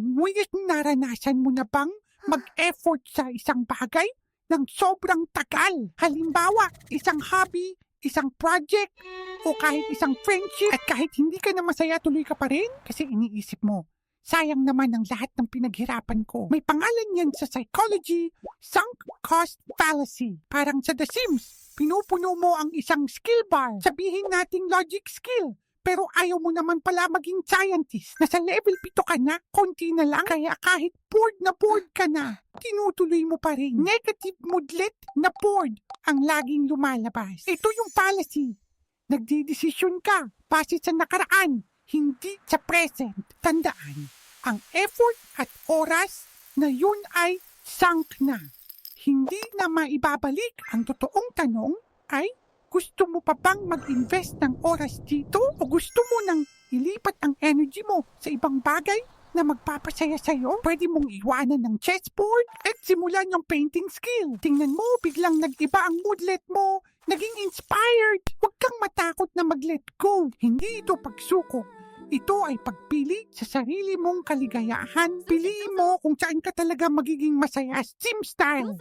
Ngunit naranasan mo na bang mag-effort sa isang bagay ng sobrang tagal? Halimbawa, isang hobby, isang project, o kahit isang friendship at kahit hindi ka na masaya tuloy ka pa rin kasi iniisip mo, sayang naman ang lahat ng pinaghirapan ko. May pangalan yan sa psychology, sunk cost fallacy. Parang sa The Sims, pinupuno mo ang isang skill bar. Sabihin nating logic skill. Pero ayaw mo naman pala maging scientist. Nasa level 7 ka na, konti na lang. Kaya kahit bored na bored ka na, tinutuloy mo pa rin. Negative moodlet na bored ang laging lumalabas. Ito yung policy. Nagdidesisyon ka base sa nakaraan, hindi sa present. Tandaan, ang effort at oras na yun ay sunk na. Hindi na maibabalik. Ang totoong tanong ay, gusto mo pa bang mag-invest ng oras dito? O gusto mo nang ilipat ang energy mo sa ibang bagay na magpapasaya sa'yo? Pwede mong iwanan ng chessboard at simulan yung painting skill. Tingnan mo, biglang nag-iba ang moodlet mo. Naging inspired. Huwag kang matakot na mag-let go. Hindi ito pagsuko. Ito ay pagpili sa sarili mong kaligayahan. Piliin mo kung saan ka talaga magiging masaya. Sim style.